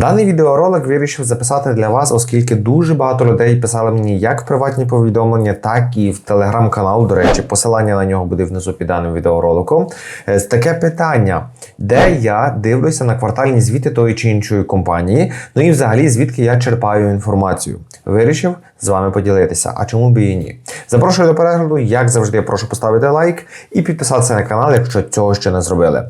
Даний відеоролик вирішив записати для вас, оскільки дуже багато людей писали мені як в приватні повідомлення, так і в телеграм-канал. До речі, посилання на нього буде внизу під даним відеороликом. Е, Таке питання, де я дивлюся на квартальні звіти тої чи іншої компанії, ну і взагалі звідки я черпаю інформацію. Вирішив з вами поділитися. А чому би і ні? Запрошую до перегляду, як завжди, прошу поставити лайк і підписатися на канал, якщо цього ще не зробили.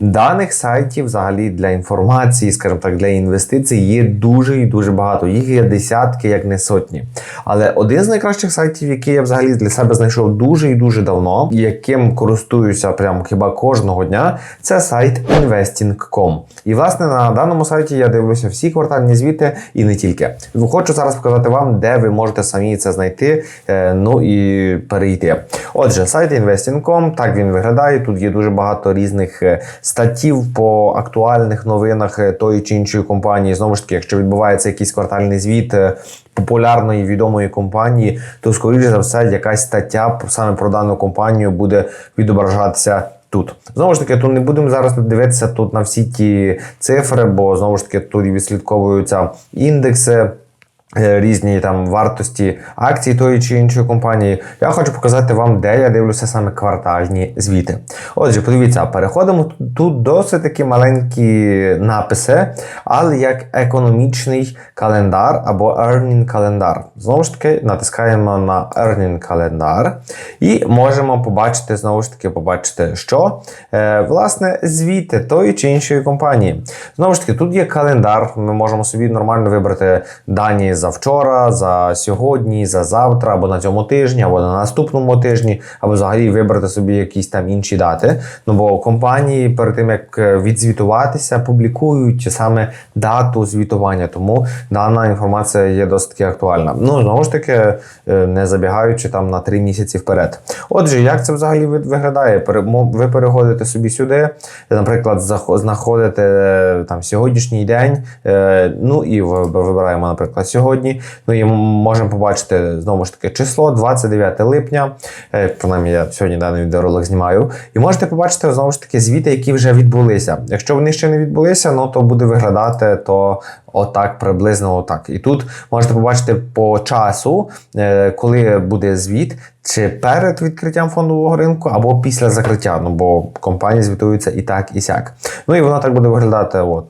Даних сайтів взагалі для інформації, скажімо так, для інвестицій є дуже і дуже багато. Їх є десятки, як не сотні. Але один з найкращих сайтів, який я взагалі для себе знайшов дуже і дуже давно, яким користуюся прямо хіба кожного дня, це сайт investing.com. І власне на даному сайті я дивлюся всі квартальні звіти і не тільки. Хочу зараз показати вам, де ви можете самі це знайти, е, ну і перейти. Отже, сайт investing.com, так він виглядає. Тут є дуже багато різних е, статтів по актуальних новинах е, тої чи іншої компанії. Знову ж таки, якщо відбувається якийсь квартальний звіт е, популярної відомої компанії, то скоріше за все якась стаття саме про дану компанію буде відображатися. Тут знову ж таки, тут не будемо зараз дивитися тут на всі ті цифри, бо знову ж таки тут відслідковуються індекси. Е, Різні там вартості акцій тої чи іншої компанії. Я хочу показати вам, де я дивлюся саме квартальні звіти. Отже, подивіться, переходимо тут, досить такі маленькі написи, але як економічний календар або earning календар. Знову ж таки, натискаємо на earning календар і можемо побачити, знову ж таки, побачити, що е, власне звіти тої чи іншої компанії. Знову ж таки, тут є календар. Ми можемо собі нормально вибрати дані за вчора, за сьогодні, за завтра, або на цьому тижні, або на наступному тижні, або взагалі вибрати собі якісь там інші дати. Ну бо компанії перед тим як е, відзвітуватися, публікують саме дату звітування. Тому дана інформація є досить актуальна. Ну знову ж таки, е, не забігаючи там на три місяці вперед. Отже, як це взагалі виглядає? Ви переходите собі сюди, наприклад, знаходите е, там сьогоднішній день. Ну і вибираємо, наприклад, сьогодні. Ну і можемо побачити знову ж таки число 29 липня. Е, Принаймні, я сьогодні даний відеоролик знімаю. І можете побачити знову ж таки звіти, які вже відбулися. Якщо вони ще не відбулися, ну то буде виглядати то отак, приблизно отак. І тут можете побачити по часу, е, коли буде звіт. Чи перед відкриттям фондового ринку, або після закриття, ну бо компанії звітуються і так, і сяк. Ну і воно так буде виглядати, от,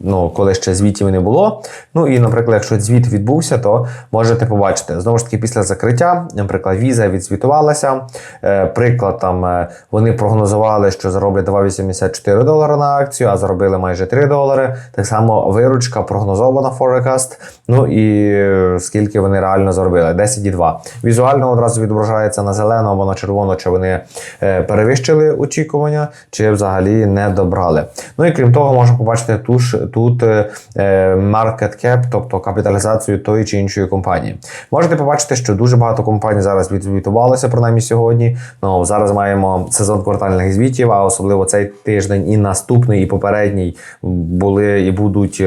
ну, коли ще звітів не було. Ну і, наприклад, якщо звіт відбувся, то можете побачити. Знову ж таки, після закриття, наприклад, віза відзвітувалася. Е, приклад, там е, вони прогнозували, що зароблять 2,84 долара на акцію, а заробили майже 3 долари. Так само виручка прогнозована forecast. Ну і е, скільки вони реально заробили? 10,2. Візуально одразу відображається на зелено або на червоно, чи вони е, перевищили очікування, чи взагалі не добрали. Ну і крім того, можна побачити туш, тут е, market cap, тобто капіталізацію тої чи іншої компанії. Можете побачити, що дуже багато компаній зараз відзвітувалося, принаймні сьогодні. Ну зараз маємо сезон квартальних звітів, а особливо цей тиждень і наступний, і попередній були і будуть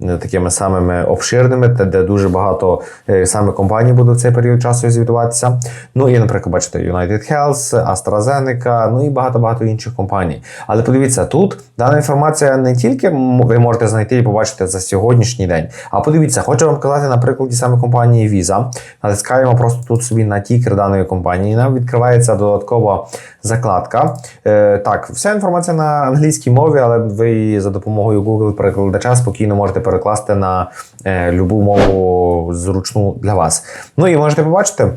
такими самими обширними, де- де дуже багато е, саме компаній будуть в цей період часу звітуватися. Ну і, наприклад, бачите, United Health, AstraZeneca, ну і багато-багато інших компаній. Але подивіться, тут дана інформація не тільки ви можете знайти і побачити за сьогоднішній день, а подивіться, хочу вам показати на прикладі саме компанії Visa. Натискаємо просто тут собі на тікер даної компанії. Нам відкривається додаткова закладка. Е, так, вся інформація на англійській мові, але ви за допомогою Google перекладача спокійно можете перекласти на е, любу мову зручну для вас. Ну і можете побачити.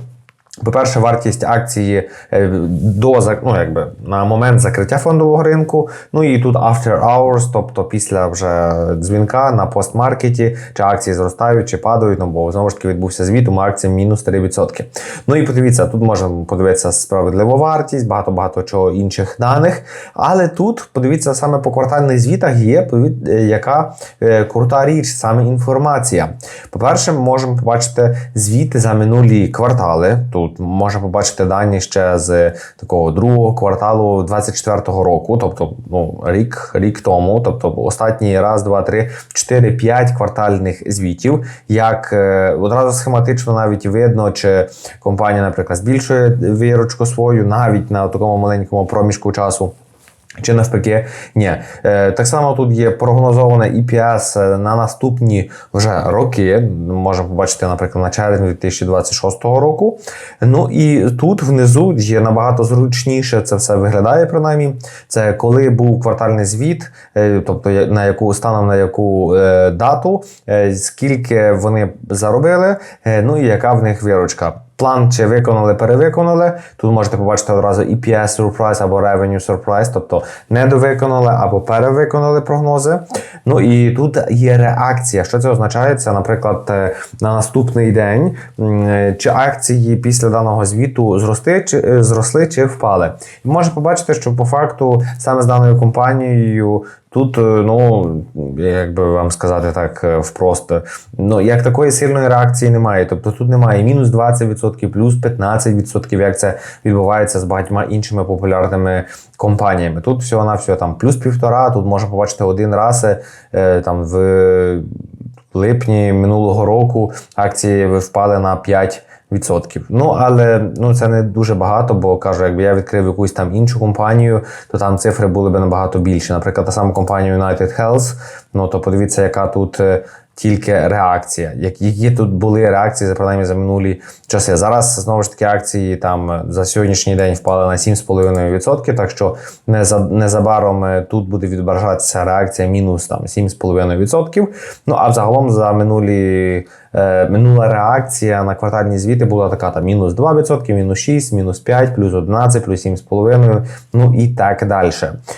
По-перше, вартість акції е, до ну, якби, на момент закриття фондового ринку. Ну і тут after hours, тобто після вже дзвінка на постмаркеті, чи акції зростають, чи падають, ну бо знову ж таки відбувся звіт, у акції мінус 3%. Ну і подивіться, тут можна подивитися справедливу вартість, багато-багато чого інших даних. Але тут подивіться саме по квартальних звітах є е, яка е, крута річ, саме інформація. По-перше, ми можемо побачити звіти за минулі квартали. Тут можна побачити дані ще з такого другого кварталу 24-го року, тобто ну, рік, рік тому, тобто останній раз, два, три, чотири, п'ять квартальних звітів. Як е, одразу схематично навіть видно, чи компанія, наприклад, збільшує виручку свою навіть на такому маленькому проміжку часу. Чи навпаки, ні. Е, так само тут є прогнозоване EPS на наступні вже роки. Можемо побачити, наприклад, на червень 2026 року. Ну і тут внизу є набагато зручніше це все виглядає, принаймні. Це коли був квартальний звіт, е, тобто на яку станом на яку е, дату, е, скільки вони заробили, е, ну і яка в них виручка. План чи виконали, перевиконали. Тут можете побачити одразу EPS surprise або revenue surprise, тобто недовиконали або перевиконали прогнози. Ну і тут є реакція. Що це означає? Це, наприклад, е, на наступний день е, чи акції після даного звіту зрости, чи е, зросли чи впали. І можна побачити, що по факту саме з даною компанією. Тут, е, ну як би вам сказати так е, впрост, ну як такої сильної реакції немає. Тобто тут немає мінус 20%, плюс 15%, як це відбувається з багатьма іншими популярними компаніями. Тут всього на всього там плюс півтора. Тут можна побачити один раз е, там в липні минулого року акції впали на 5%. Відсотків. Ну, але ну, це не дуже багато, бо кажу, якби я відкрив якусь там іншу компанію, то там цифри були б набагато більші. Наприклад, та сама компанія United Health, ну то подивіться, яка тут е, тільки реакція. Як- Які тут були реакції за принаймні за минулі часи. Зараз знову ж таки акції там е, за сьогоднішній день впали на 7,5%, так що неза- незабаром е, тут буде відображатися реакція мінус там 7,5%. Ну а взагалом за минулі минула реакція на квартальні звіти була така: там мінус 2%, мінус 6, мінус 5, плюс 11, плюс 7,5, ну і так далі.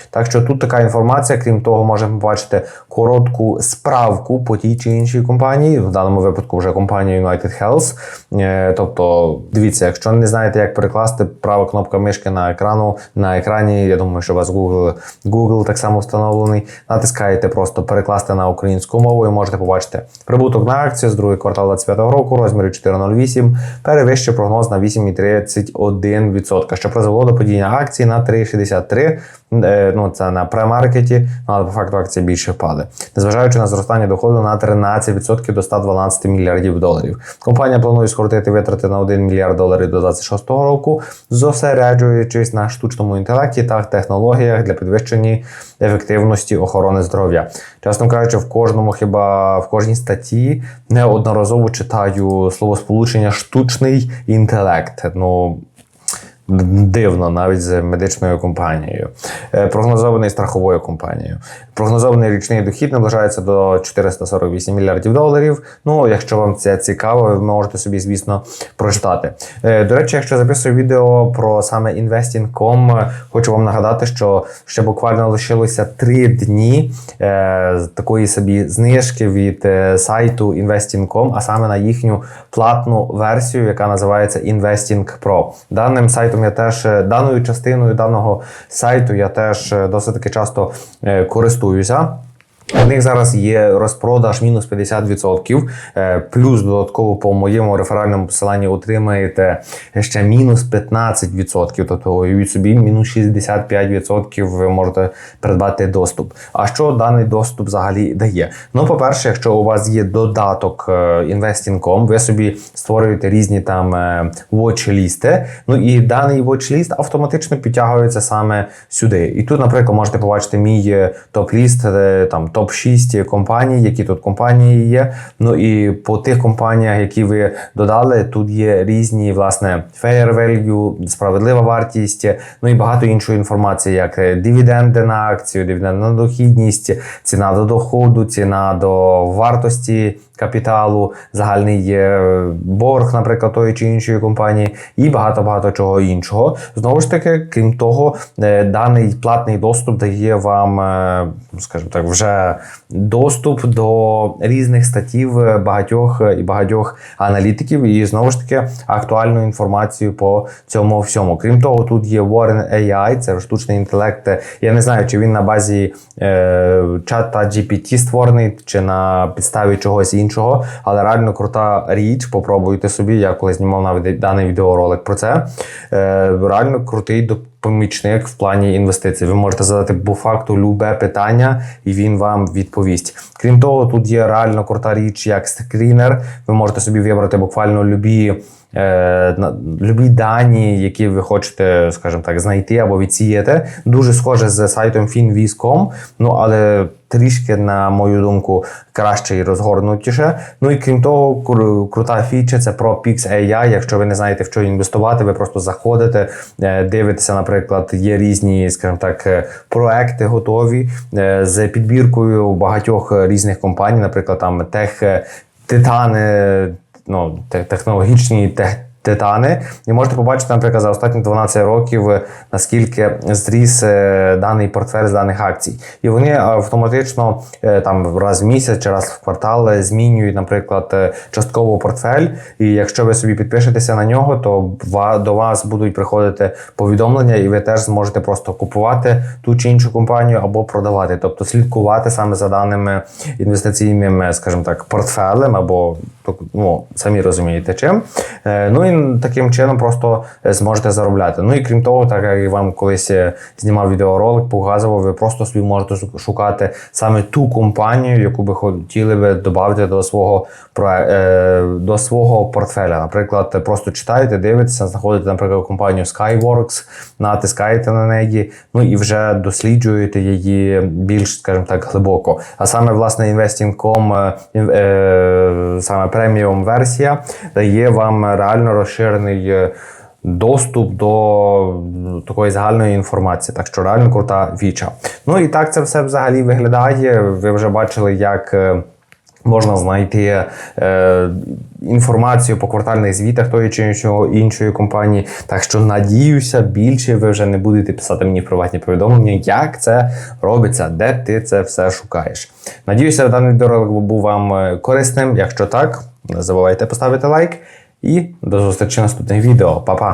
Так що тут така інформація, крім того, можемо побачити коротку справку по тій чи іншій компанії, в даному випадку вже компанія United Health. Е, Тобто, дивіться, якщо не знаєте, як перекласти права кнопка мишки на екрану на екрані, я думаю, що у вас Google, Google так само встановлений. Натискаєте просто перекласти на українську мову і можете побачити прибуток на акцію з другий квартал 25 року, розмірі 4,08, перевищив прогноз на 8,31%, що призвело до падіння акції на 3,63. Е, Ну, це на премаркеті, ну, але по факту акції більше впали. Незважаючи на зростання доходу на 13% до 112 мільярдів доларів. Компанія планує скоротити витрати на 1 мільярд доларів до 2026 року, зосереджуючись на штучному інтелекті та технологіях для підвищення ефективності охорони здоров'я. Чесно кажучи, в кожному хіба в кожній статті неодноразово читаю словосполучення штучний інтелект. Ну Дивно, навіть з медичною компанією, Е, прогнозований страховою компанією. Прогнозований річний дохід наближається до 448 мільярдів доларів. Ну, якщо вам це цікаво, ви можете собі, звісно, прочитати. Е, До речі, якщо записую відео про саме Investing.com, хочу вам нагадати, що ще буквально лишилося 3 дні е, такої собі знижки від сайту Investing.com, а саме на їхню платну версію, яка називається Investing Pro. Даним сайтом я теж е, даною частиною даного сайту я теж е, досить таки часто е, користуюся. У них зараз є розпродаж мінус 50%, е, плюс додатково по моєму реферальному посиланні отримаєте ще мінус 15%, тобто уявіть собі, мінус 65% ви можете придбати доступ. А що даний доступ взагалі дає? Ну, по-перше, якщо у вас є додаток е, Investing.com, ви собі створюєте різні там е, watch-лісти, ну і даний watch-ліст автоматично підтягується саме сюди. І тут, наприклад, можете побачити мій топ-ліст, е, там топ-6 компаній, які тут компанії є. Ну і по тих компаніях, які ви додали, тут є різні, власне, fair value, справедлива вартість, ну і багато іншої інформації, як е, дивіденди на акцію, дивіденди на дохідність, ціна до доходу, ціна до вартості капіталу, загальний е, борг, наприклад, тої чи іншої компанії, і багато-багато чого іншого. Знову ж таки, крім того, е, даний платний доступ дає вам, е, скажімо так, вже доступ до різних статтів е, багатьох і багатьох аналітиків, і знову ж таки актуальну інформацію по цьому всьому. Крім того, тут є Warren AI, це штучний інтелект. Я не знаю, чи він на базі чата GPT створений, чи на підставі чогось іншого, але реально крута річ. Попробуйте собі. Я коли знімав навіть даний відеоролик про це. Е, реально крутий помічник в плані інвестицій. Ви можете задати по факту любе питання, і він вам відповість. Крім того, тут є реально крута річ, як скрінер. Ви можете собі вибрати буквально любі любі дані, які ви хочете, скажімо так, знайти або відсіяти. Дуже схоже з сайтом finviz.com, ну але трішки, на мою думку, краще і розгорнутіше. Ну і крім того, крута фіча це про PixAI. Якщо ви не знаєте, в що інвестувати, ви просто заходите, е, дивитеся, наприклад, є різні, скажімо так, е, проекти готові е, з підбіркою багатьох е, різних компаній, наприклад, там тех е, титани, ну, те- технологічні тех. Титани, і можете побачити, наприклад, за останні 12 років, е, наскільки зріс е, даний портфель з даних акцій. І вони автоматично е, там раз в місяць чи раз в квартал змінюють, наприклад, частково портфель. І якщо ви собі підпишетеся на нього, то до вас будуть приходити повідомлення, і ви теж зможете просто купувати ту чи іншу компанію або продавати, тобто слідкувати саме за даними інвестиційним, скажімо так, портфелем або ну, самі розумієте чим. Ну і таким чином просто е, зможете заробляти. Ну і крім того, так як я вам колись е, знімав відеоролик, показував, ви просто собі можете шукати саме ту компанію, яку би хотіли би додати до свого е, до свого портфеля. Наприклад, просто читаєте, дивитеся, знаходите, наприклад, компанію Skyworks, натискаєте на неї, ну і вже досліджуєте її більш, скажімо так, глибоко. А саме власне Investing.com, саме преміум версія, дає вам реально розширений. е, Доступ до такої загальної інформації, так що реально крута фіча. Ну і так це все взагалі виглядає. Ви вже бачили, як е, можна знайти е, інформацію по квартальних звітах тої чи іншої, іншої компанії. Так що надіюся, більше ви вже не будете писати мені в приватні повідомлення, як це робиться, де ти це все шукаєш. Надіюся, даний відеоролик був вам е, корисним. Якщо так, не забувайте поставити лайк. І до зустрічі в наступних відео. Па-па!